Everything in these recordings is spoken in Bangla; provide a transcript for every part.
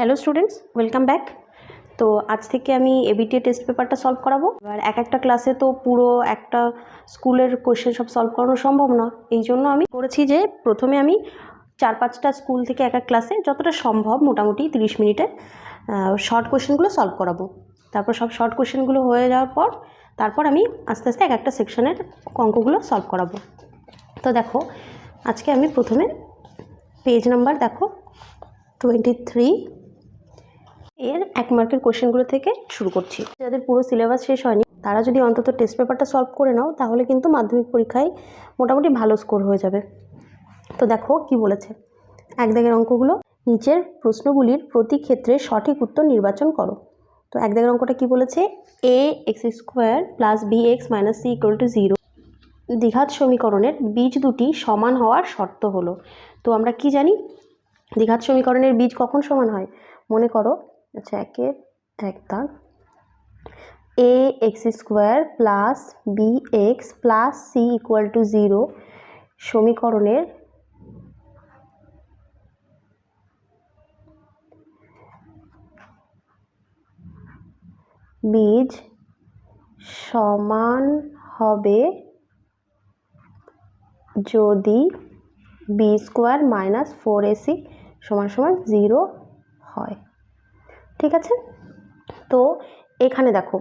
Hello students, welcome back. তো আজ থেকে আমি এবিটি টেস্ট পেপারটা সলভ করাবো। এবার এক একটা ক্লাসে তো পুরো একটা স্কুলের কোশ্চেন সব সলভ করানো সম্ভব না। এই জন্য আমি করেছি যে প্রথমে আমি চার পাঁচটা স্কুল থেকে এক এক ক্লাসে যতটা সম্ভব মোটামুটি তিরিশ মিনিটে শর্ট কোশ্চেনগুলো সলভ করাবো। তারপর সব শর্ট কোশ্চেনগুলো হয়ে যাওয়ার পর, তারপর আমি আস্তে আস্তে এক একটা সেকশনের অঙ্কগুলো সলভ করাবো। তো দেখো, আজকে আমি প্রথমে পেজ নাম্বার দেখো টোয়েন্টি থ্রি এর এক মার্কের কোশ্চেনগুলো থেকে শুরু করছি। যাদের পুরো সিলেবাস শেষ হয়নি, তারা যদি অন্তত টেস্ট পেপারটা সলভ করে নাও, তাহলে কিন্তু মাধ্যমিক পরীক্ষায় মোটামুটি ভালো স্কোর হয়ে যাবে। তো দেখো কি বলেছে। এক দাগের অঙ্কগুলো, নিচের প্রশ্নগুলির প্রতি ক্ষেত্রে সঠিক উত্তর নির্বাচন করো। তো এক দাগের অঙ্কটা কি বলেছে? A x square plus b x minus c equal to zero দ্বিঘাত সমীকরণের বীজ দুটি সমান হওয়ার শর্ত হলো। তো আমরা কি জানি? দ্বিঘাত সমীকরণের বীজ কখন সমান হয়? মনে করো আচ্ছা একের এক দাগ। A x square plus b x plus c equal to zero সমীকরণের বীজ সমান হবে যদি b square minus four ac সমান সমান জিরো হয়। ঠিক আছে? তো এখানে দেখো,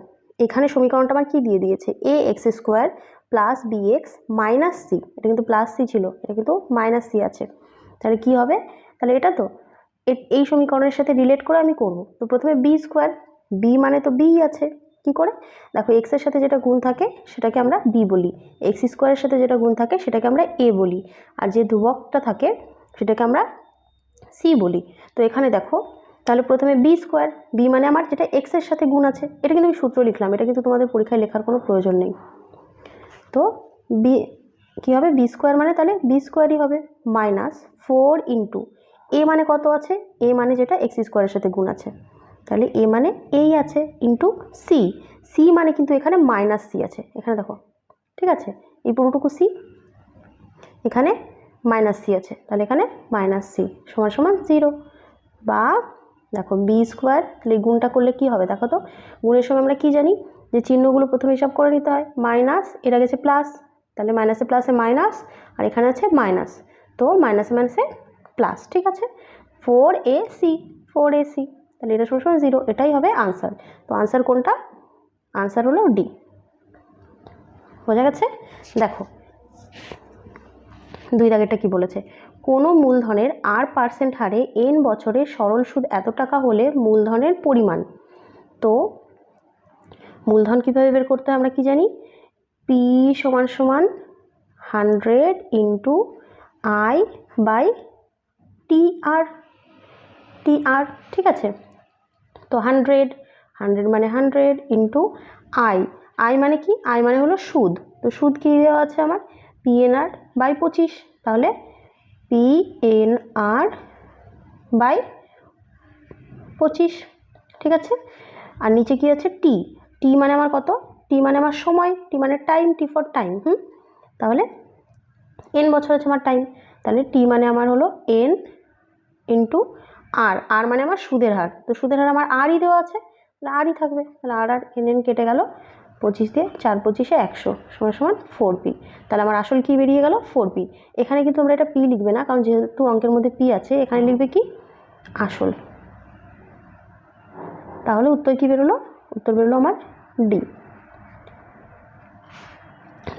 এখানে সমীকরণটা আমার কী দিয়ে দিয়েছে? A x square plus b x minus c এটা কিন্তু প্লাস সি ছিল, এটা কিন্তু মাইনাস সি আছে। তাহলে কি হবে? তাহলে এটা তো এই সমীকরণের সাথে রিলেট করে আমি করব। তো প্রথমে বি স্কোয়ার বি মানে তো বি আছে, কি করে? দেখো এক্সের সাথে যেটা গুণ থাকে, সেটাকে আমরা বি বলি। এক্স স্কোয়ারের সাথে যেটা গুণ থাকে, সেটাকে আমরা এ বলি। আর যে ধ্রুবকটা থাকে, সেটাকে আমরা সি বলি। তো এখানে দেখো তাহলে প্রথমে বি স্কোয়ার বি মানে আমার যেটা এক্সের সাথে গুণ আছে, এটা কিন্তু আমি সূত্র লিখলাম, এটা কিন্তু তোমাদের পরীক্ষায় লেখার কোনো প্রয়োজন নেই। তো বি কী হবে? বি স্কোয়ার মানে তাহলে বি স্কোয়ারই হবে মাইনাস ফোর ইন্টু এ মানে কত আছে? এ মানে যেটা এক্স স্কোয়ারের সাথে গুণ আছে। তাহলে এ মানে এই আছে ইন্টু সি সি মানে কিন্তু এখানে মাইনাস সি আছে, এখানে দেখো, ঠিক আছে? এই পুরোটুকু সি এখানে মাইনাস সি আছে, তাহলে এখানে মাইনাস সি সমান সমান জিরো বা দেখো বি স্কোয়ার তাহলে গুণটা করলে কি হবে? দেখো তো, গুণের সময় আমরা কি জানি? যে চিহ্নগুলো প্রথমে হিসাব করে নিতে হয়। মাইনাস এটা গেছে প্লাস তাহলে মাইনাসে প্লাসে মাইনাস আর এখানে আছে মাইনাস তো মাইনাসে মাইনাসে প্লাস ঠিক আছে? Four a c four a c তাহলে এটা সমান জিরো এটাই হবে আনসার তো আনসার কোনটা? আনসার হলো ডি বোঝা গেছে? দেখো, দুই দাগেরটা কি বলেছে? কোনো মূলধনের আর পার্সেন্ট হারে এন বছরের সরল সুদ এত টাকা হলে মূলধনের পরিমাণ। তো, মূলধন কীভাবে বের করতে হয় আমরা কি জানি? পি সমান সমান hundred into i by t r t r ঠিক আছে? তো হান্ড্রেড হান্ড্রেড মানে হান্ড্রেড ইন্টু আই আই মানে কি? আই মানে হলো সুদ। তো সুদ কী দেওয়া আছে আমার? পি এন আর বাই পঁচিশ। তাহলে পি এন আর বাই পঁচিশ, ঠিক আছে? আর নিচে কি আছে? টি টি মানে আমার কত? টি মানে আমার সময় টি মানে টাইম টি ফর টাইম হুম? তাহলে এন বছর আছে আমার টাইম তাহলে টি মানে আমার হলো এন ইন্টু আর আর মানে আমার সুদের হার, তো সুদের হার আমার আরই দেওয়া আছে, তাহলে আরই থাকবে, তাহলে আর আর এন এন কেটে গেল পঁচিশ দিয়ে চার পঁচিশে একশো সমান সমান ফোর পি তাহলে আমার আসল কি বেরিয়ে গেল? ফোর পি এখানে কিন্তু আমরা এটা পি লিখবে না, কারণ যেহেতু অঙ্কের মধ্যে পি আছে, এখানে লিখবে কি? আসল। তাহলে উত্তর কি বেরোলো? উত্তর বেরোলো আমার ডি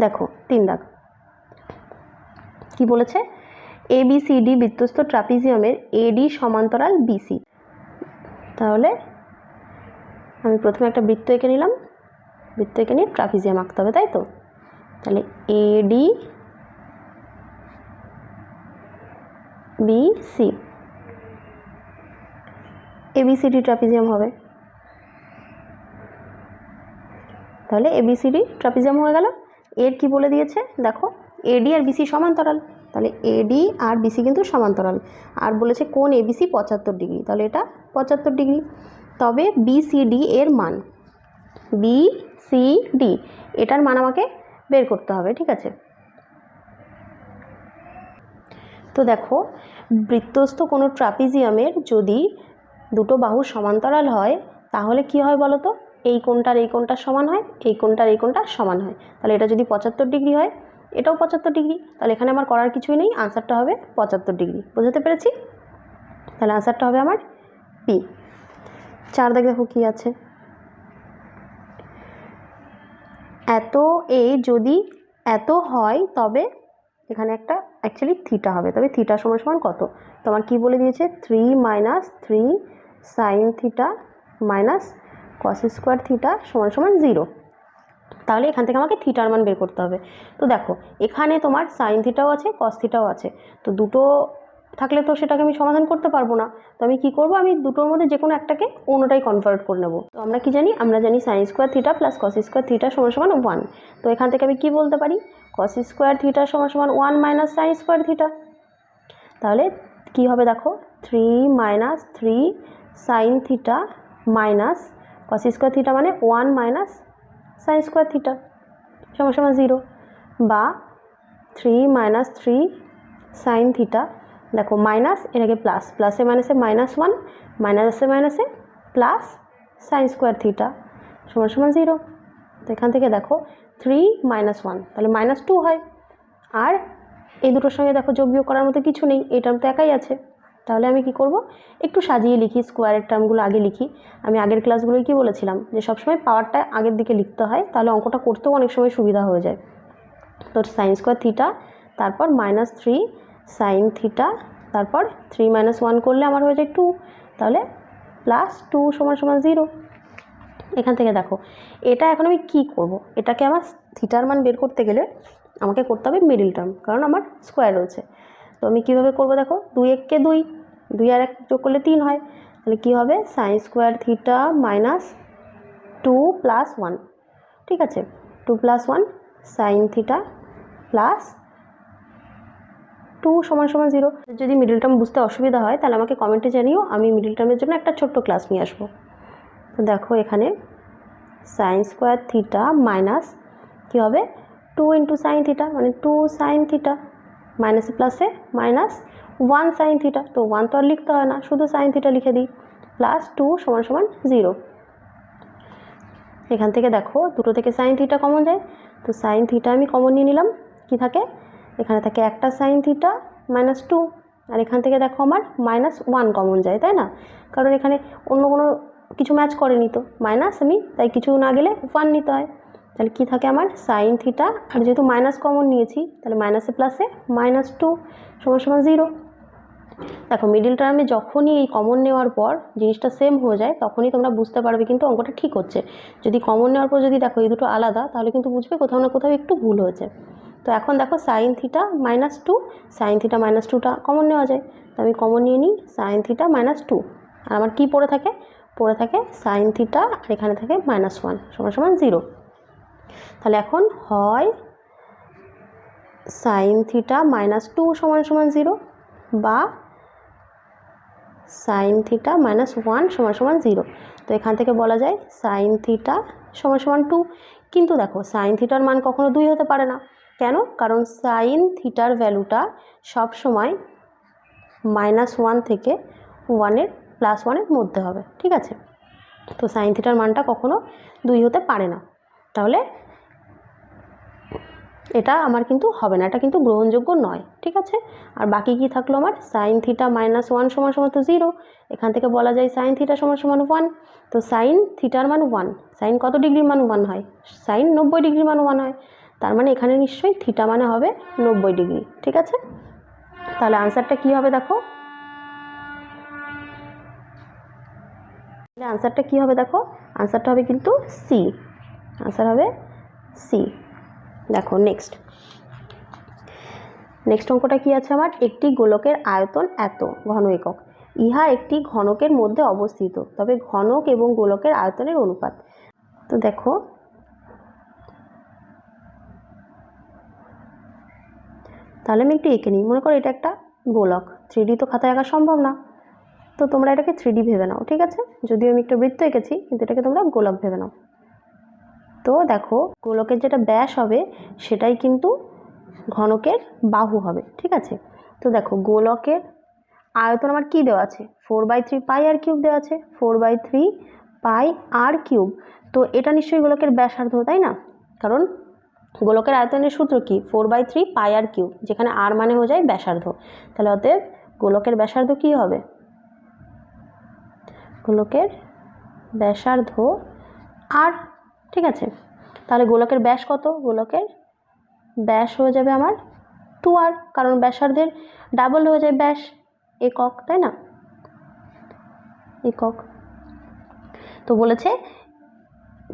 দেখো, তিন দাগ। কি বলেছে? এ বি সি ডি বৃত্তস্থ ট্রাপিজিয়ামের এডি সমান্তরাল বিসি তাহলে আমি প্রথমে একটা বৃত্ত এঁকে নিলাম। বৃত্ত এঁকে নিয়ে ট্রাপিজিয়াম আঁকতে হবে, তাই তো? তাহলে AD B C ABCD trapezium হবে। তাহলে এবিসিডি ট্রাপিজিয়াম হয়ে গেল। এর কি বলে দিয়েছে? দেখো এডি আর বিসি সমান্তরাল। তাহলে এডি আর বিসি কিন্তু সমান্তরাল। আর বলেছে কোন এবিসি পঁচাত্তর ডিগ্রি। তাহলে এটা পঁচাত্তর ডিগ্রি। তবে বিসিডি এর মান বি সি ডি এটার মান আমাকে বের করতে হবে, ঠিক আছে? তো দেখো, বৃত্তস্থ কোনো ট্রাপিজিয়ামের যদি দুটো বাহু সমান্তরাল হয়, তাহলে কি হয় বলো তো এই কোণটার এই কোণটার সমান হয়, এই কোণটার এই কোণটার সমান হয়। তাহলে এটা যদি পঁচাত্তর ডিগ্রি হয়, এটাও পঁচাত্তর ডিগ্রি। তাহলে এখানে আমার করার কিছুই নেই, আনসারটা হবে পঁচাত্তর ডিগ্রি। বুঝতে পেরেছি? তাহলে আনসারটা হবে আমার পি চার দাগ দেখো কী আছে। এত এ যদি এত হয়, তবে এখানে একটা অ্যাকচুয়ালি থিটা হবে। তবে থিটা সমান সমান কত? তোমার কি বলে দিয়েছে? Three minus three sine theta minus cos square theta সমান সমান জিরো তাহলে এখান থেকে আমাকে থিটার মান বের করতে হবে। তো দেখো, এখানে তোমার সাইন থিটাও আছে কস থিটাও আছে। তো দুটো থাকলে তো সেটাকে আমি সমাধান করতে পারব না। তো আমি কী করব? আমি দুটোর মধ্যে যে কোনো একটাকে অন্যটাই কনভার্ট করে নেব। তো আমরা কি জানি? আমরা জানি sine square theta plus cos square theta সমান সমান ওয়ান তো এখান থেকে আমি কী বলতে পারি? কস স্কোয়ার থিটা সমান সমান one minus sine square theta তাহলে কী হবে দেখো? Three minus three sine theta minus cos square theta মানে one minus sine square theta সমান সমান জিরো বা three minus three sine theta দেখো মাইনাস আগে প্লাস প্লাসে মাইনাসে মাইনাস ওয়ান মাইনাসে মাইনাসে প্লাস সাইন স্কোয়ার থিটা সমান সমান জিরো তো এখান থেকে দেখো থ্রি মাইনাস ওয়ান তাহলে মাইনাস টু হয়। আর এই দুটোর সঙ্গে দেখো, যোগ বিয়োগ করার মতো কিছু নেই এই টার্ম তো একাই আছে। তাহলে আমি কি করব? একটু সাজিয়ে লিখি স্কোয়ারের টার্মগুলো আগে লিখি। আমি আগের ক্লাসগুলোয় কি বলেছিলাম? যে সবসময় পাওয়ারটা আগের দিকে লিখতে হয়, তাহলে অঙ্কটা করতেও অনেক সময় সুবিধা হয়ে যায়। তো সাইন স্কোয়ার থিটা তারপর মাইনাস থ্রি সাইন থিটা তারপর থ্রি মাইনাস ওয়ান করলে আমার হয়ে যায় টু তাহলে প্লাস টু সমান সমান জিরো এখান থেকে দেখো, এটা এখন আমি কী করব? এটাকে আমার থিটার মান বের করতে গেলে আমাকে করতে হবে মিডিল টার্ম কারণ আমার স্কোয়ার রয়েছে। তো আমি কীভাবে করব দেখো, দুই এককে দুই দুই আর এক যোগ করলে তিন হয়। তাহলে কী হবে? Sine square theta minus two plus one ঠিক আছে? Two plus one sine theta plus two সমান সমান জিরো। যদি মিডিল টার্ম বুঝতে অসুবিধা হয়, তাহলে আমাকে কমেন্টে জানিও, আমি মিডিল টার্মের জন্য একটা ছোট্ট ক্লাস নিয়ে আসব। তো দেখো এখানে সাইন স্কোয়ার থিটা মাইনাস কী হবে? টু ইন্টু সাইন থিটা মানে টু সাইন থিটা মাইনাসে প্লাসে মাইনাস ওয়ান সাইন থিটা তো ওয়ান তো আর লিখতে হয় না, শুধু সাইন থিটা লিখে দিই প্লাস টু সমান সমান জিরো। এখান থেকে দেখো, দুটো থেকে সাইন থিটা কমন যায়, তো সাইন থিটা আমি কমন নিয়ে নিলাম, কি থাকে? এখানে থাকে একটা সাইন থিটা মাইনাস টু আর এখান থেকে দেখো আমার মাইনাস ওয়ান কমন যায়, তাই না? কারণ এখানে অন্য কোনো কিছু ম্যাচ করেনি তো মাইনাস আমি, তাই কিছু না গেলে ওয়ান নিতে হয়। তাহলে কী থাকে আমার? সাইন থিটা আর যেহেতু মাইনাস কমন নিয়েছি, তাহলে মাইনাসে প্লাসে মাইনাস টু সমান সমান জিরো দেখো মিডিল টার্মে যখনই এই কমন নেওয়ার পর জিনিসটা সেম হয়ে যায়, তখনই তোমরা বুঝতে পারবে কিন্তু অঙ্কটা ঠিক হচ্ছে। যদি কমন নেওয়ার পর যদি দেখো এই দুটো আলাদা, তাহলে কিন্তু বুঝবে কোথাও না কোথাও একটু ভুল হয়েছে। তো এখন দেখো sine theta minus two sine theta minus টুটা কমন নেওয়া যায়। তো আমি কমন নিয়ে নিই সাইন থিটা মাইনাস টু আর আমার কী পড়ে থাকে? পড়ে থাকে সাইন থিটা আর এখানে থাকে মাইনাস ওয়ান সমান সমান জিরো তাহলে এখন হয় সাইন থিটা মাইনাস টু সমান সমান জিরো বা সাইন থিটা মাইনাস ওয়ান সমান সমান জিরো তো এখান থেকে বলা যায় সাইন থিটা সমান সমান টু কিন্তু দেখো সাইন থিটার মান কখনো দুই হতে পারে না। কেন? কারণ সাইন থিটার ভ্যালুটা সব সময় মাইনাস ওয়ান থেকে ওয়ানের প্লাস ওয়ানের মধ্যে হবে, ঠিক আছে? তো সাইন থিটার মানটা কখনো দুই হতে পারে না। তাহলে এটা আমার কিন্তু হবে না, এটা কিন্তু গ্রহণযোগ্য নয়, ঠিক আছে? আর বাকি কি থাকল আমার? সাইন থিটা মাইনাস ওয়ান সমান সমান তো জিরো এখান থেকে বলা যায় সাইন থিটা সমান সমান ওয়ান তো সাইন থিটার মান ওয়ান সাইন কত ডিগ্রির মান ওয়ান হয়? সাইন নব্বই ডিগ্রির মান ওয়ান হয়। তার মানে এখানে নিশ্চয়ই থিটা মানে হবে নব্বই ডিগ্রি ঠিক আছে? তাহলে আনসারটা কী হবে দেখো? আনসারটা কী হবে দেখো? আনসারটা হবে কিন্তু সি আনসার হবে সি দেখো নেক্সট নেক্সট অঙ্কটা কি আছে আমার? একটি গোলকের আয়তন এত, ঘন একক। ইহা একটি ঘনকের মধ্যে অবস্থিত, তবে ঘনক এবং গোলকের আয়তনের অনুপাত। তো দেখো তাহলে আমি একটু এঁকে নিই। মনে করো এটা একটা গোলক। থ্রি তো খাতায় আঁকা সম্ভব না। তো তোমরা এটাকে থ্রি ভেবে নাও, ঠিক আছে? যদিও আমি একটা বৃত্ত এঁকেছি, কিন্তু এটাকে তোমরা গোলক ভেবে নাও। তো দেখো, গোলকের যেটা ব্যাস হবে, সেটাই কিন্তু ঘনকের বাহু হবে, ঠিক আছে? তো দেখো, গোলকের আয়তন আমার কী দেওয়া আছে? Four by three pi r cube দেওয়া আছে। Four by three pi r cube তো এটা নিশ্চয়ই গোলকের ব্যাসার্ধ, তাই না? কারণ গোলকের আয়তনের সূত্র কি? Four by three pi r cube যেখানে আর মানে হয়ে যায় ব্যাসার্ধ। তাহলে অতএব গোলকের ব্যাসার্ধ কী হবে? গোলকের ব্যাসার্ধ আর ঠিক আছে? তাহলে গোলকের ব্যাস কত? গোলকের ব্যাস হয়ে যাবে আমার টু আর কারণ ব্যাসার্ধের ডাবল হয়ে যায় ব্যাস, একক, তাই না? একক। তো বলেছে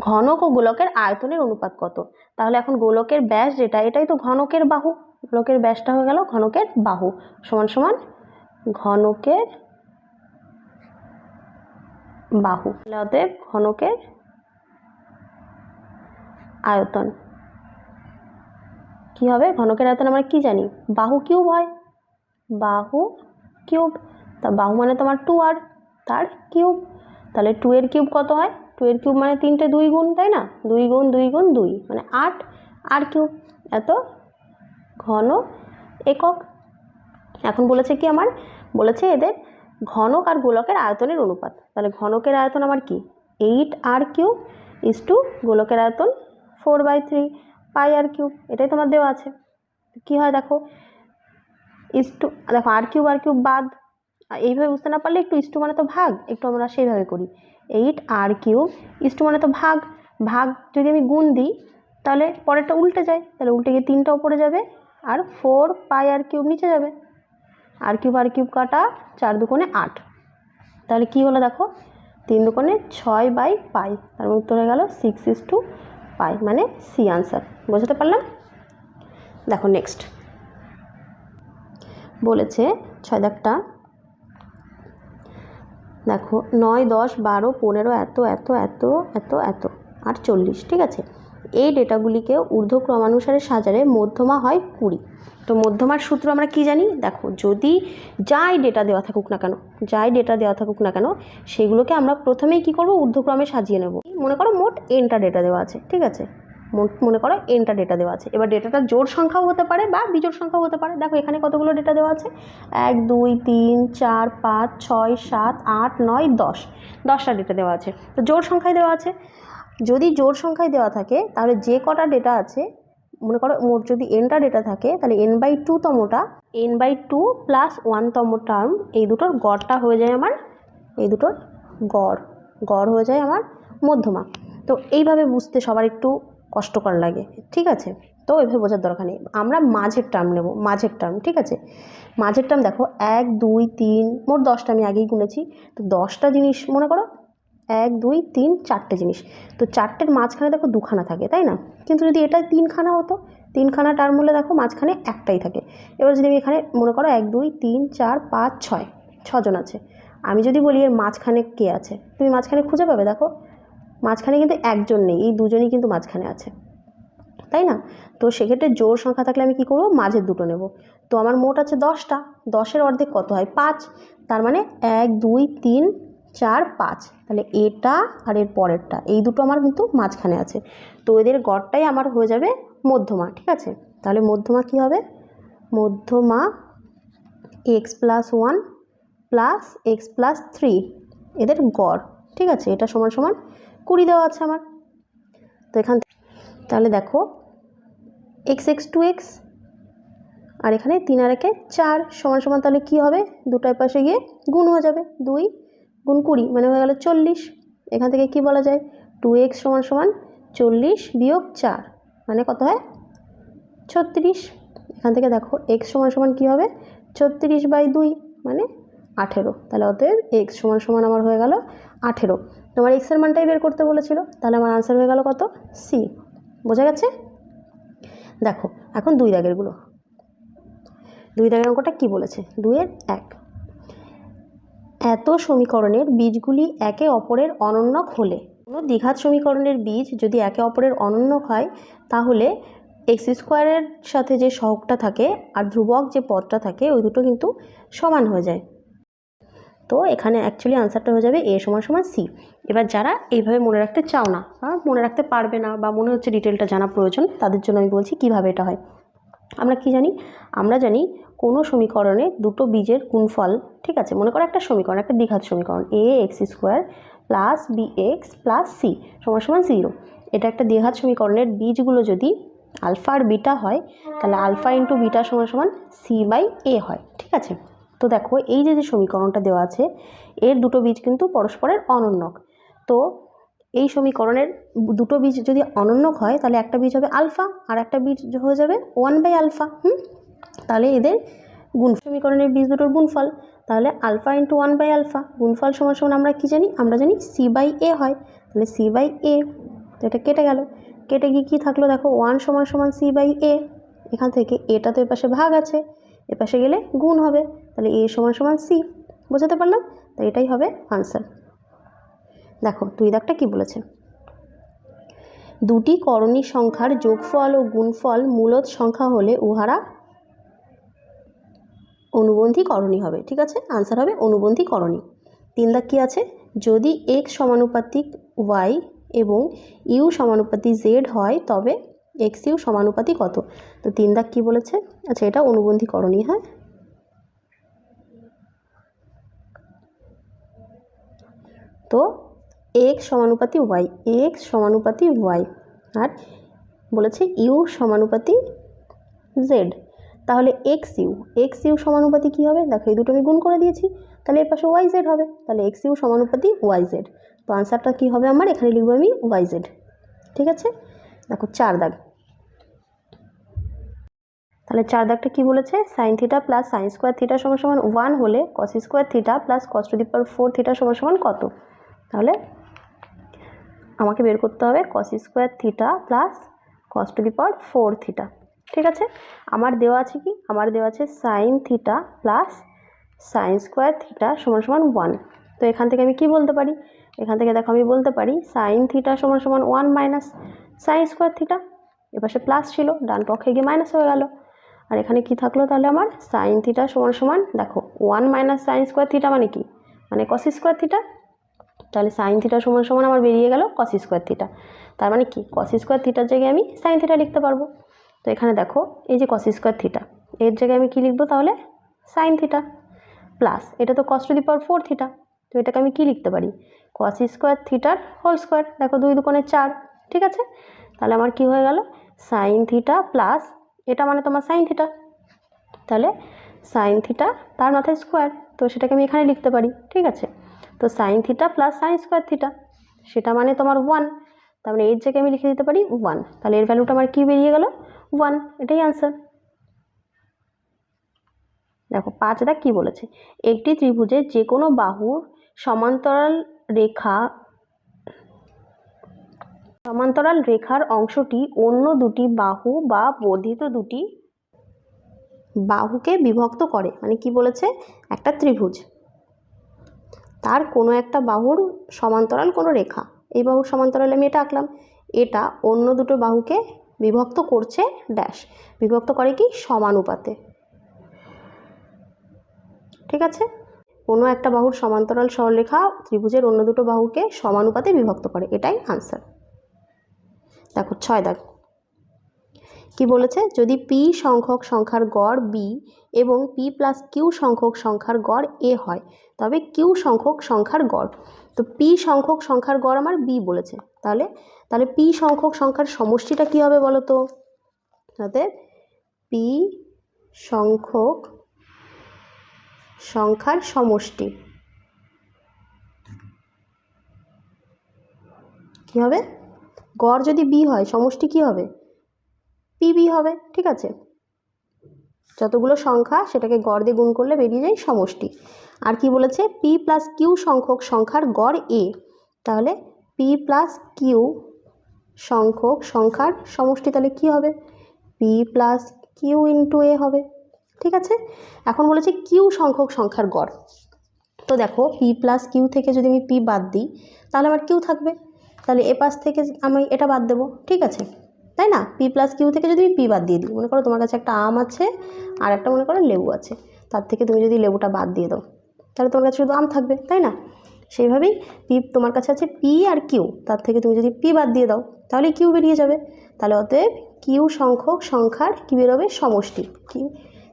ঘনক ও গোলকের আয়তনের অনুপাত কত? তাহলে এখন গোলকের ব্যাস যেটা, এটাই তো ঘনকের বাহু। গোলকের ব্যাসটা হয়ে গেল ঘনকের বাহু। সমান সমান ঘনকের বাহু। অতএব ঘনকের আয়তন। কি হবে? ঘনকের আয়তন আমরা কি জানি? বাহু কিউব হয়। বাহু কিউব। তা বাহু মানে তোমার টু আর তার কিউব। তাহলে টু এর কিউব কত হয়? টু এর কিউব মানে তিনটে দুই গুণ, তাই না? দুই গুণ দুই গুণ, দুই। মানে আট আর কিউব এত ঘন একক। এখন বলেছে কি আমার? বলেছে এদের ঘনক আর গোলকের আয়তনের অনুপাত। তাহলে ঘনকের আয়তন আমার কি? Eight r cube is to গোলকের আয়তন four by three pi r cube এটাই তোমার দেওয়া আছে। কি হয় দেখো? ইস টু দেখো আর কিউব আর কিউব বাদ। এইভাবে বুঝতে না পারলে একটু ইস টু মানে তো ভাগ। একটু আমরা সেইভাবে করি। এইট আর কিউব টু মানে তো ভাগ ভাগ যদি আমি গুণ দিই, তাহলে পরেরটা উল্টে যায়, তাহলে উল্টে গিয়ে তিনটা উপরে যাবে, আর ফোর পাই আর কিউব নিচে যাবে আর কিউব আর কিউব কাটা চার দুকোণে আট। তাহলে কী হলো দেখো, তিন দুকোণে ছয় বাই পাই তার মানে উত্তর হয়ে গেল সিক্স ইস টু পাই মানে সি আনসার বোঝাতে পারলাম? দেখো নেক্সট বলেছে ছয় দাগটা দেখো, নয়, দশ, বারো, পনেরো, এত এত এত এত এত, আর চল্লিশ, ঠিক আছে? এই ডেটাগুলিকে ঊর্ধ্বক্রমানুসারে সাজালে মধ্যমা হয় কুড়ি। তো মধ্যমার সূত্র আমরা কি জানি? দেখো, যদি যাই ডেটা দেওয়া থাকুক না কেন, যাই ডেটা দেওয়া থাকুক না কেন, সেগুলোকে আমরা প্রথমেই কি করব? ঊর্ধ্বক্রমে সাজিয়ে নেব। মনে করো মোট এনটা ডেটা দেওয়া আছে, ঠিক আছে? মনে করো এনটা ডেটা দেওয়া আছে। এবার ডেটাটা জোর সংখ্যাও হতে পারে বা বিজোড় সংখ্যাও হতে পারে। দেখো এখানে কতগুলো ডেটা দেওয়া আছে? এক, দুই, তিন, চার, পাঁচ, ছয়, সাত, আট, নয়, দশ। দশটা ডেটা দেওয়া আছে। তো জোর সংখ্যায় দেওয়া আছে। যদি জোর সংখ্যায় দেওয়া থাকে, তাহলে যে কটা ডেটা আছে, মনে করো মোট যদি এনটা ডেটা থাকে, তাহলে এন বাই টু তমটা এন বাই টু প্লাস ওয়ানতম টার্ম এই দুটোর গড়টা হয়ে যায় আমার, এই দুটোর গড়। গড় হয়ে যায় আমার মধ্যমা। তো এইভাবে বুঝতে সবার একটু কষ্টকর লাগে, ঠিক আছে? তো এভাবে বোঝার দরকার নেই। আমরা মাঝের টার্ম নেব, মাঝের টার্ম ঠিক আছে? মাঝের টার্ম দেখো, এক, দুই, তিন, মোট দশটা আমি আগেই গুনেছি। তো দশটা জিনিস মনে করো, এক, দুই, তিন, চারটে জিনিস। তো চারটের মাঝখানে দেখো দুখানা থাকে, তাই না? কিন্তু যদি এটা তিনখানা হতো, তিনখানা টার্ম হলে দেখো মাঝখানে একটাই থাকে। এবার যদি আমি এখানে মনে করো এক, দুই, তিন, চার, পাঁচ, ছয়, ছজন আছে। আমি যদি বলি এর মাঝখানে কে আছে, তুমি মাঝখানে খুঁজে পাবে, দেখো? মাঝখানে কিন্তু একজন নেই, এই দুজনই কিন্তু মাঝখানে আছে। তাই না? তো সেক্ষেত্রে জোর সংখ্যা থাকলে আমি কী করব? মাঝের দুটো নেব। তো আমার মোট আছে দশটা। দশের অর্ধেক কত হয়? পাঁচ। তার মানে এক, দুই, তিন, চার, পাঁচ। তাহলে এটা আর এর পরেরটা, এই দুটো আমার কিন্তু মাঝখানে আছে। তো এদের গড়টাই আমার হয়ে যাবে মধ্যমা, ঠিক আছে? তাহলে মধ্যমা কী হবে? মধ্যমা x plus one plus x plus three এদের গড়, ঠিক আছে? এটা সমান সমান কুড়ি দেওয়া আছে আমার। তো এখান তাহলে দেখো এক্স এক্স টু এক্স আর এখানে তিন আর একে চার সমান সমান তাহলে কী হবে? দুটার পাশে গিয়ে গুণ হয়ে যাবে দুই গুণ কুড়ি মানে হয়ে গেল চল্লিশ। এখান থেকে কি বলা যায়? টু এক্স সমান সমান চল্লিশ বিয়োগ চার মানে কত হয়? ছত্রিশ। এখান থেকে দেখো এক্স সমান সমান কী হবে? ছত্রিশ বাই দুই মানে আঠেরো। তাহলে অতএব এক্স সমান সমান আমার হয়ে গেল আঠেরো। তোমার এক্সের মানটাই বের করতে বলেছিল, তাহলে আমার আনসার হয়ে গেল কত? সি বোঝা গেছে? দেখো, এখন দুই দাগেরগুলো দুই দাগের অঙ্কটা কী বলেছে? দুইয়ের এক। এত সমীকরণের বীজগুলি একে অপরের অনন্যক হলে, কোনো দ্বিঘাত সমীকরণের বীজ যদি একে অপরের অনন্যক হয়, তাহলে এক্স স্কোয়ারের সাথে যে সহগটা থাকে আর ধ্রুবক যে পদটা থাকে, ওই দুটো কিন্তু সমান হয়ে যায়। তো এখানে অ্যাকচুয়ালি আনসারটা হয়ে যাবে এ সমান সমান সি। এবার যারা এইভাবে মনে রাখতে চাও না বা মনে রাখতে পারবে না বা মনে হচ্ছে ডিটেলটা জানা প্রয়োজন, তাদের জন্য আমি বলছি কীভাবে এটা হয়। আমরা কি জানি? আমরা জানি কোনো সমীকরণে দুটো বীজের গুণফল, ঠিক আছে, মনে করো একটা সমীকরণ, একটা দ্বিঘাত সমীকরণ a x square plus b x plus c সমান সমান জিরো এটা একটা দ্বিঘাত সমীকরণের বীজগুলো যদি আলফা আর বিটা হয়, তাহলে আলফা ইন্টু বিটা সমান সমান সি বাই এ হয়, ঠিক আছে? তো দেখো, এই যে যে সমীকরণটা দেওয়া আছে, এর দুটো বীজ কিন্তু পরস্পরের অনন্যক। তো এই সমীকরণের দুটো বীজ যদি অনন্যক হয়, তাহলে একটা বীজ হবে আলফা, আর একটা বীজ হয়ে যাবে ওয়ান বাই আলফা, হুম? তাহলে এদের গুণ, সমীকরণের বীজ দুটোর গুণফল। তাহলে alpha into one by alpha, গুণফল সমান সমান আমরা কী জানি? আমরা জানি সি বাই এ হয়। তাহলে সি বাই এ, তো এটা কেটে গেল। কেটে গিয়ে কী থাকল দেখো, ওয়ান সমান সমান সি বাই এ, এখান থেকে এটা তো এপাশে ভাগ আছে, এপাশে গেলে গুণ হবে। তাহলে এ সমান সমান সি বোঝাতে পারলাম? তো এটাই হবে আনসার দেখো, দুই দাগটা কী বলেছে? দুটি করণী সংখ্যার যোগফল ও গুণফল মূলত সংখ্যা হলে উহারা অনুবন্ধী করণী হবে, ঠিক আছে? আনসার হবে অনুবন্ধী করণী। তিন দাগ কী আছে? যদি এক্স সমানুপাতিক ওয়াই এবং ইউ সমানুপাতি জেড হয়, তবে এক্স ইউ সমানুপাতি কত? তো তিন দাগ কী বলেছে? আচ্ছা এটা অনুবন্ধী করণী হ্যাঁ? তো এক্স সমানুপাতি ওয়াই এক্স সমানুপাতি ওয়াই। আর বলেছে ইউ সমানুপাতি জেড। তাহলে এক্স ইউ এক্স ইউ সমানুপাতি কী হবে? দেখো এই দুটো আমি গুণ করে দিয়েছি, তাহলে এর পাশে ওয়াই জেড হবে। তাহলে এক্স ইউ সমানুপাতি ওয়াই জেড তো আনসারটা কী হবে আমার? এখানে লিখব আমি ওয়াই জেড ঠিক আছে? দেখো চার দাগ। তাহলে চার দাগটা কী বলেছে? Sine theta plus sine square theta সমান সমান ওয়ান হলে cos square theta plus cos to the power four theta সমান সমান কত? তাহলে আমাকে বের করতে হবে cos square theta plus cos to the power four theta ঠিক আছে? আমার দেওয়া আছে কি? আমার দেওয়া আছে sine theta plus sine square theta সমান সমান ওয়ান তো এখান থেকে আমি কি বলতে পারি? এখান থেকে দেখো আমি বলতে পারি সাইন থিটা সমান সমান one minus sine square theta এপাশে প্লাস ছিল, ডান পক্ষে গিয়ে মাইনাস হয়ে গেল। আর এখানে কি থাকল তাহলে আমার? সাইন থিটা সমান সমান, দেখো one minus sine square theta মানে কি? মানে কস স্কোয়ার থিটা তাহলে সাইন থিটা সমান সমান আমার বেরিয়ে গেল কস স্কোয়ার থিটা তার মানে কি? কস স্কোয়ার থিটার জায়গায় আমি সাইন থিটা লিখতে পারব। তো এখানে দেখো, এই যে কস স্কোয়ার থিটা এর জায়গায় আমি কী লিখব তাহলে? সাইন থিটা প্লাস এটা তো cos to the power four theta তো এটাকে আমি কী লিখতে পারি? কস স্কোয়ার থিটার হোল স্কোয়ার দেখো দুই দুকোণে চার, ঠিক আছে? তাহলে আমার কি হয়ে গেল? সাইন থিটা প্লাস এটা মানে তোমার সাইন থিটা তাহলে সাইন থিটা তার মাথায় স্কোয়ার তো সেটাকে আমি এখানে লিখতে পারি, ঠিক আছে? তো sine theta plus sine square theta সেটা মানে তোমার ওয়ান তার মানে এর জায়গায় আমি লিখে দিতে পারি ওয়ান তাহলে এর ভ্যালুটা আমার কী বেরিয়ে গেল? ওয়ান এটাই আনসার দেখো, পাঁচ দাগ কী বলেছে। একটি ত্রিভুজে যে কোনো বাহুর সমান্তরাল রেখা, সমান্তরাল রেখার অংশটি অন্য দুটি বাহু বা বর্ধিত দুটি বাহুকে বিভক্ত করে। মানে কি বলেছে? একটা ত্রিভুজ। তার কোনো একটা বাহুর সমান্তরাল কোনো রেখা। এই বাহুর সমান্তরালে আমি এটা আঁকলাম। এটা অন্য দুটো বাহুকে বিভক্ত করছে ড্যাশ বিভক্ত করে কি? সমানুপাতে। ঠিক আছে? কোনো একটা বাহুর সমান্তরাল সরলরেখা ত্রিভুজের অন্য দুটো বাহুকে সমানুপাতে বিভক্ত করে। এটাই আনসার দেখো, ছয় দাগ। কি বলেছে? যদি পি সংখ্যক সংখ্যার গড় বি এবং পি প্লাস কিউ সংখ্যক সংখ্যার গড় এ হয়, তবে কিউ সংখ্যক সংখ্যার গড়। তো পি সংখ্যক সংখ্যার গড় আমার বি বলেছে। তাহলে তাহলে পি সংখ্যক সংখ্যার সমষ্টিটা কী হবে বলো তো তাতে পি সংখ্যক সংখ্যার সমষ্টি কী হবে? গড় যদি বি হয়, সমষ্টি কী হবে? পিবি হবে, ঠিক আছে? যতগুলো সংখ্যা সেটাকে গড় দিয়ে গুণ করলে বেরিয়ে যায় সমষ্টি। আর কি বলেছে? পি প্লাস কিউ সংখ্যক সংখ্যার গড় এ তাহলে পি প্লাস কিউ সংখ্যক সংখ্যার সমষ্টি তাহলে কী হবে? P plus Q into A হবে, ঠিক আছে? এখন বলেছে কিউ সংখ্যক সংখ্যার গড়। তো দেখো পি প্লাস কিউ থেকে যদি আমি পি বাদ দিই, তাহলে আমার কিউ থাকবে। তাহলে এ পাশ থেকে আমি এটা বাদ দেবো, ঠিক আছে? তাই না? পি প্লাস কিউ থেকে যদি পি বাদ দিয়ে দিই, মনে করো তোমার কাছে একটা আম আছে আর একটা মনে করো লেবু আছে, তার থেকে তুমি যদি লেবুটা বাদ দিয়ে দাও, তাহলে তোমার কাছে শুধু আম থাকবে, তাই না? সেইভাবেই পি তোমার কাছে আছে পি আর কিউ তার থেকে তুমি যদি পি বাদ দিয়ে দাও, তাহলে কিউ বেরিয়ে যাবে। তাহলে অতএব কিউ সংখ্যক সংখ্যার কী বেরোবে? সমষ্টি। কি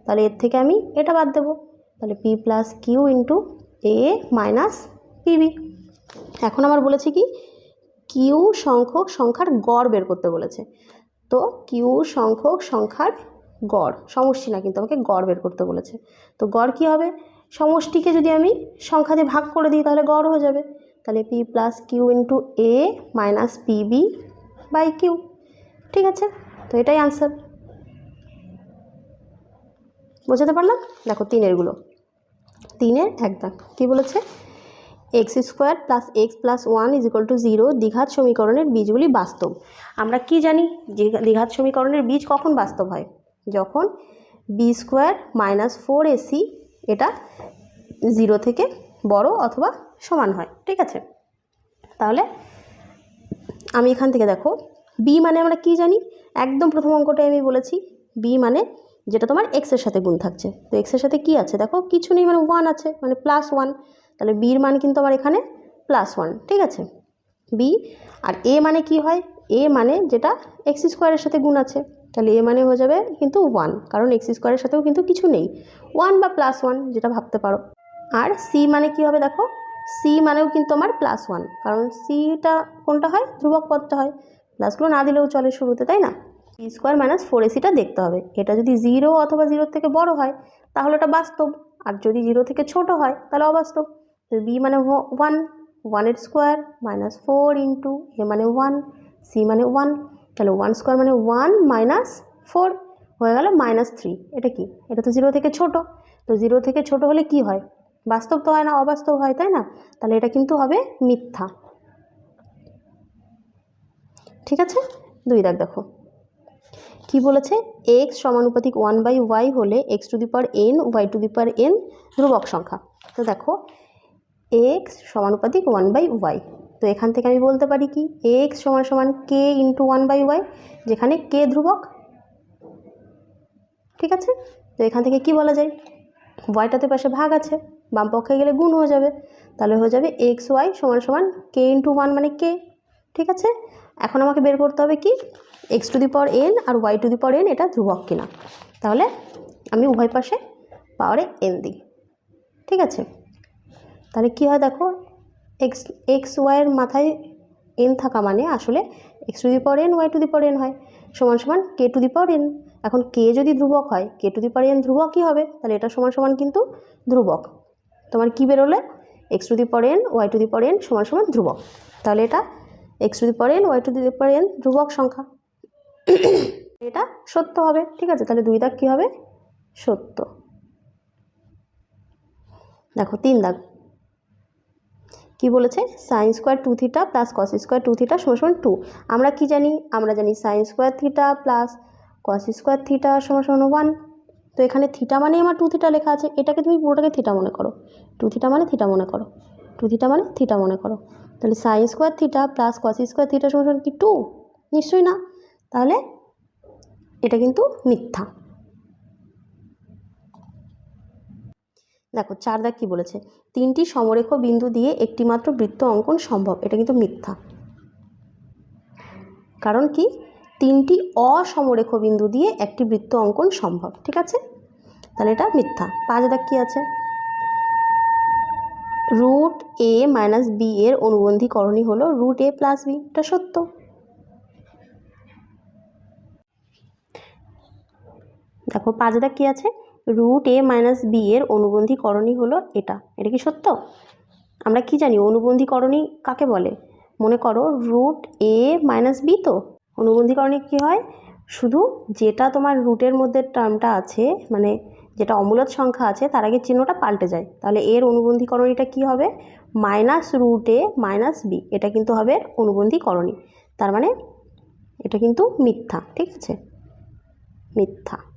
তাহলে এর থেকে আমি এটা বাদ দেবো। তাহলে P plus Q into A minus PB এখন আমার বলেছে কি? কিউ সংখ্যক সংখ্যার গড় বের করতে বলেছে। তো কিউ সংখ্যক সংখ্যার গড়। সমষ্টি না, কিন্তু আমাকে গড় বের করতে বলেছে। তো গড় কী হবে? সমষ্টিকে যদি আমি সংখ্যা দিয়ে ভাগ করে দিই, তাহলে গড় হয়ে যাবে। তাহলে P plus Q into A minus PB by Q ঠিক আছে? তো এটাই আনসার বোঝাতে পারলাম? দেখো তিনেরগুলো তিনের, এক দাগ। কী বলেছে? X square plus X plus one is equal to zero দ্বিঘাত সমীকরণের বীজগুলি বাস্তব। আমরা কি জানি যে দ্বিঘাত সমীকরণের বীজ কখন বাস্তব হয়? যখন B square minus four AC এটা জিরো থেকে বড় অথবা সমান হয়, ঠিক আছে? তাহলে আমি এখান থেকে দেখো বি মানে আমরা কি জানি? একদম প্রথম অঙ্কটাই আমি বলেছি বি মানে যেটা তোমার এক্সের সাথে গুণ থাকছে। তো এক্সের সাথে কি আছে? দেখো, কিছু নেই মানে ওয়ান আছে মানে প্লাস ওয়ান তাহলে বির মান কিন্তু আমার এখানে প্লাস ওয়ান ঠিক আছে? বি আর এ মানে কি হয়? এ মানে যেটা এক্স স্কোয়ারের সাথে গুণ আছে। তাহলে এ মানে হয়ে যাবে কিন্তু ওয়ান কারণ এক্স স্কোয়ারের সাথেও কিন্তু কিছু নেই। ওয়ান বা প্লাস ওয়ান যেটা ভাবতে পারো। আর সি মানে কি হবে দেখো? সি মানেও কিন্তু আমার প্লাস ওয়ান কারণ সিটা কোনটা হয়? ধ্রুবক পদটা হয়। প্লাসগুলো না দিলেও চলে শুরুতে, তাই না? সি স্কোয়ার মাইনাস ফোর এসিটা দেখতে হবে। এটা যদি জিরো অথবা জিরোর থেকে বড় হয়, তাহলে ওটা বাস্তব। আর যদি জিরো থেকে ছোট হয়, তাহলে অবাস্তব। তো বি মানে ওয়ান ওয়ানের square minus four into A মানে ওয়ান সি মানে ওয়ান তাহলে ওয়ান স্কোয়ার মানে ওয়ান মাইনাস ফোর হয়ে গেল মাইনাস থ্রি এটা কি? এটা তো জিরো থেকে ছোট। তো জিরো থেকে ছোট হলে কি হয়? বাস্তব তো হয় না, অবাস্তব হয়, তাই না? তাহলে এটা কিন্তু হবে মিথ্যা। ঠিক আছে? দুই দাগ দেখো। কি বলেছে? এক্স সমানুপাতিক ওয়ান বাই ওয়াই হলে X to the power N Y to the power N ধ্রুবক সংখ্যা। তো দেখো এক্স সমানুপাতিক ওয়ান বাই ওয়াই তো এখান থেকে আমি বলতে পারি কি? এক্স সমান সমান K into one by Y যেখানে কে ধ্রুবক। ঠিক আছে? তো এখান থেকে কি বলা যায়? ওয়াইটাতে পাশে ভাগ আছে, বাম পক্ষে গেলে গুণ হয়ে যাবে। তাহলে হয়ে যাবে এক্স ওয়াই সমান সমান কে ইন্টু ওয়ান মানে কে ঠিক আছে? এখন আমাকে বের করতে হবে কি? X to the power N R Y to the power N এটা ধ্রুবক কিনা। তাহলে আমি উভয় পাশে পাওয়ারে এন দিই। ঠিক আছে? তাহলে কী হয় দেখো? এক্স এক্স ওয়াইয়ের মাথায় এন থাকা মানে আসলে X to the power N Y to the power N হয়। সমান সমান কে টু দি পাওয়ার এন এখন কে যদি ধ্রুবক হয় কে টু দি পাওয়ার এন ধ্রুবক কী হবে? তাহলে এটা সমান সমান কিন্তু ধ্রুবক। তোমার কী বেরোলে? X to the power N Y to the power N সমান সমান ধ্রুবক। তাহলে এটা X to the power N Y to the power N ধ্রুবক সংখ্যা। এটা সত্য হবে, ঠিক আছে? তাহলে দুই দাগ কী হবে? সত্য। দেখো, তিন দাগ। কি বলেছে? Sine square two theta plus cos square two theta সমান সমান টু আমরা কি জানি? আমরা জানি sine square theta plus cos square theta সমান সমান ওয়ান তো এখানে থিটা মানে আমার টু থিটা লেখা আছে। এটাকে তুমি পুরোটাকে থিটা মনে করো। টু থিটা মানে থিটা মনে করো। টু থিটা মানে থিটা মনে করো। তাহলে sine square theta plus cos square theta সমান সমান কি? টু নিশ্চয়ই না। তাহলে এটা কিন্তু মিথ্যা। দেখো, চার দাগ কী বলেছে? তিনটি সমরেখ বিন্দু দিয়ে একটি মাত্র বৃত্ত অঙ্কন সম্ভব। এটা কিন্তু মিথ্যা। কারণ কি? তিনটি অসমরেখ বিন্দু দিয়ে একটি বৃত্ত অঙ্কন সম্ভব, ঠিক আছে? তাহলে এটা মিথ্যা। পাঁচ দাগ কী আছে? রুট এ মাইনাস বি এর অনুবন্ধীকরণই হলো রুট এ প্লাস বি। এটা সত্য। দেখো পাঁচ দাগ কী আছে? রুট এ মাইনাস বি এর অনুবন্ধীকরণই হলো এটা। এটা কি সত্য? আমরা কি জানি অনুবন্ধীকরণই কাকে বলে? মনে করো রুট এ মাইনাস বি তো। অনুবন্ধীকরণে কী হয়? শুধু যেটা তোমার রুটের মধ্যে টার্মটা আছে মানে যেটা অমূলত সংখ্যা আছে, তার আগে চিহ্নটা পাল্টে যায়। তাহলে এর অনুবন্ধীকরণীটা কী হবে? Minus root A minus B এটা কিন্তু হবে অনুবন্ধীকরণী তার মানে এটা কিন্তু মিথ্যা, ঠিক আছে? মিথ্যা।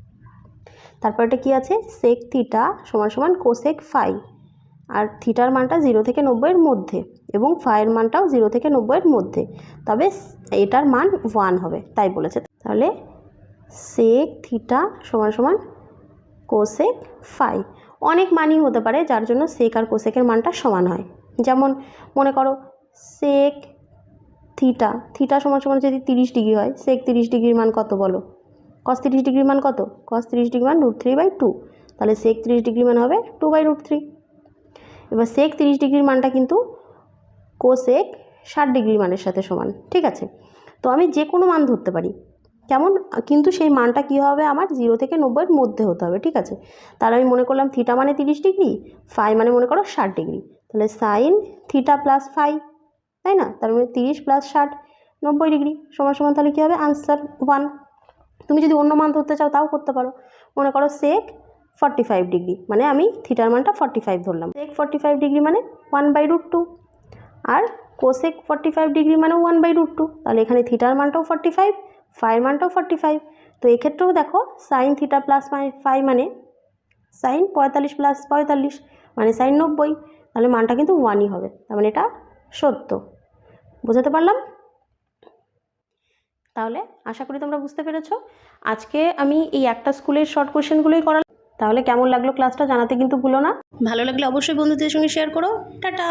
তারপরটা কি আছে? সেক থিটা সমান সমান কোসেক ফাই আর থিটার মানটা জিরো থেকে নব্বইয়ের মধ্যে এবং ফাইয়ের মানটাও জিরো থেকে নব্বইয়ের মধ্যে। তবে এটার মান ওয়ান হবে, তাই বলেছে। তাহলে সেক থিটা সমান সমান কোসেক ফাই অনেক মানই হতে পারে যার জন্য সেক আর কোসেকের মানটা সমান হয়। যেমন মনে করো সেক থিটা থিটা সমান সমান যদি তিরিশ ডিগ্রি হয় সেক তিরিশ ডিগ্রির মান কত বলো? কস তিরিশ ডিগ্রি মান কত? কস তিরিশ ডিগ্রি মান রুট থ্রি বাই টু তাহলে সেক তিরিশ ডিগ্রি মান হবে টু বাই রুট থ্রি এবার সেক তিরিশ ডিগ্রির মানটা কিন্তু কোসেক ষাট ডিগ্রি মানের সাথে সমান, ঠিক আছে? তো আমি যে কোনো মান ধরতে পারি। কেমন? কিন্তু সেই মানটা কী হবে আমার? জিরো থেকে নব্বইয়ের মধ্যে হতে হবে, ঠিক আছে? তাহলে আমি মনে করলাম থিটা মানে তিরিশ ডিগ্রি ফাই মানে মনে করো ষাট ডিগ্রি। তাহলে সাইন থিটা প্লাস ফাই তাই না? তার মানে তিরিশ প্লাস ষাট, নব্বই ডিগ্রি। সমান সমান তাহলে কী হবে? আনসার ওয়ান তুমি যদি অন্য মান ধরতে চাও, তাও করতে পারো। মনে করো সেক ফর্টি ফাইভ ডিগ্রি মানে আমি থিটার মানটা ফর্টি ফাইভ ধরলাম। সেক ফর্টি ফাইভ ডিগ্রি মানে ওয়ান বাই রুট টু আর কোসেক ফর্টি ফাইভ ডিগ্রি মানে ওয়ান বাই রুট টু তাহলে এখানে থিটার মানটাও ফর্টি ফাইভ ফাইভ মানটাও ফর্টি ফাইভ তো এক্ষেত্রেও দেখো সাইন থিটা প্লাস ফাইভ মানে সাইন পঁয়তাল্লিশ প্লাস পঁয়তাল্লিশ মানে সাইন নব্বই, তাহলে মানটা কিন্তু ওয়ানই হবে। তার মানে এটা সত্য। বোঝাতে পারলাম? তাহলে আশা করি তোমরা বুঝতে পেরেছ। আজকে আমি এই একটা স্কুলের শর্ট কোয়েশ্চেনগুলোই করালাম। তাহলে কেমন লাগল ক্লাসটা জানাতে কিন্তু ভুলো না। ভালো লাগলে অবশ্যই বন্ধুদের সঙ্গে শেয়ার করো। টাটা!